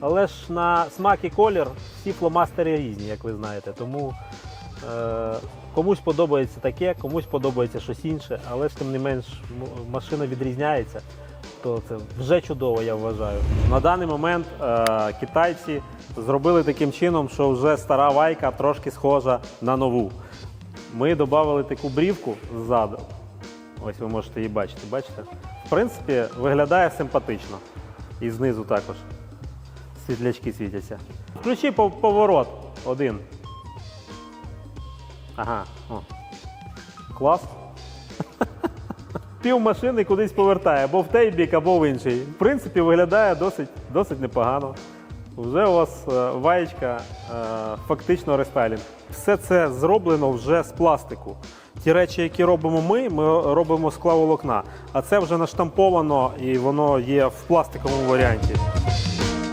Але ж на смак і колір всі фломастери різні, як ви знаєте. Тому е, комусь подобається таке, комусь подобається щось інше, але ж тим не менш машина відрізняється. То це вже чудово, я вважаю. На даний момент е, китайці зробили таким чином, що вже стара вайка трошки схожа на нову. Ми додали таку брівку ззаду. Ось ви можете її бачити. Бачите? В принципі, виглядає симпатично. І знизу також світлячки світяться. Включи поворот один. Ага. О. Клас. Пів машини кудись повертає, або в той бік, або в інший. В принципі, виглядає досить, досить непогано. Вже у вас е, ваєчка е, фактично рестайлінг. Все це зроблено вже з пластику. Ті речі, які робимо ми, ми робимо з клаволокна. А це вже наштамповано і воно є в пластиковому варіанті.